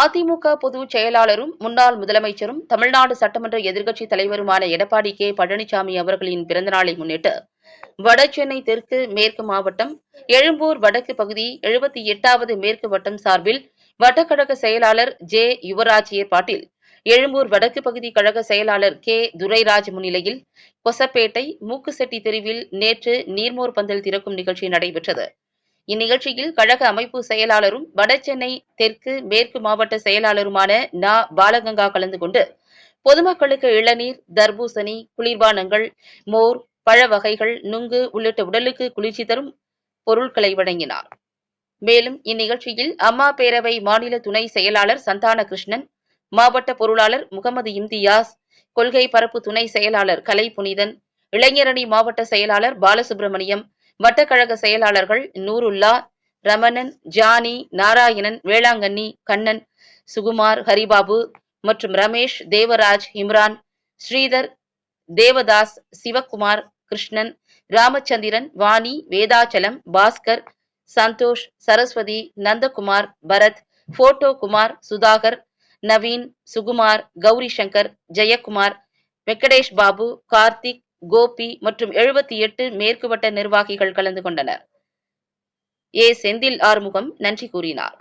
அதிமுக பொதுச் செயலாளரும் முன்னாள் முதலமைச்சரும் தமிழ்நாடு சட்டமன்ற எதிர்க்கட்சித் தலைவருமான எடப்பாடி கே. பழனிசாமி அவர்களின் பிறந்தநாளை முன்னிட்டு வடசென்னை தெற்கு மேற்கு மாவட்டம் எழும்பூர் வடக்கு பகுதி எழுபத்தி எட்டாவது மேற்கு வட்டம் சார்பில் வட்டக்கழக செயலாளர் ஜே. யுவராஜ் ஏற்பாட்டில் எழும்பூர் வடக்கு பகுதி கழக செயலாளர் கே. துரைராஜ் முன்னிலையில் கொசப்பேட்டை மூக்குசெட்டி தெருவில் நேற்று நீர்மோர் பந்தல் திறக்கும் நிகழ்ச்சி நடைபெற்றது. இந்நிகழ்ச்சியில் கழக அமைப்பு செயலாளரும் வடசென்னை தெற்கு மேற்கு மாவட்ட செயலாளருமான நா. பாலகங்கா கலந்து கொண்டு பொதுமக்களுக்கு இளநீர் தர்பூசணி குளிர்பானங்கள் மோர் பழ வகைகள் நுங்கு உள்ளிட்ட உடலுக்கு குளிர்ச்சி தரும் பொருட்களை வழங்கினார். மேலும் இந்நிகழ்ச்சியில் அம்மா பேரவை மாநில துணை செயலாளர் சந்தான கிருஷ்ணன் மாவட்ட பொருளாளர் முகமது இம்தியாஸ் கொள்கை பரப்பு துணை செயலாளர் கலை புனிதன் இளைஞரணி மாவட்ட செயலாளர் பாலசுப்ரமணியம் வட்டக்கழக செயலாளர்கள் நூருல்லா ரமணன் ஜானி நாராயணன் வேளாங்கண்ணி கண்ணன் சுகுமார் ஹரிபாபு மற்றும் ரமேஷ் தேவராஜ் இம்ரான் ஸ்ரீதர் தேவதாஸ் சிவகுமார் கிருஷ்ணன் ராமச்சந்திரன் வாணி வேதாச்சலம் பாஸ்கர் சந்தோஷ் சரஸ்வதி நந்தகுமார் பரத் போட்டோ குமார் சுதாகர் நவீன் சுகுமார் கௌரி சங்கர் ஜெயக்குமார் வெங்கடேஷ் பாபு கார்த்திக் கோபி மற்றும் எழுபத்தி எட்டு மேற்கு வட்ட நிர்வாகிகள் கலந்து கொண்டனர். ஏ செந்தில் ஆறுமுகம் நன்றி கூறினார்.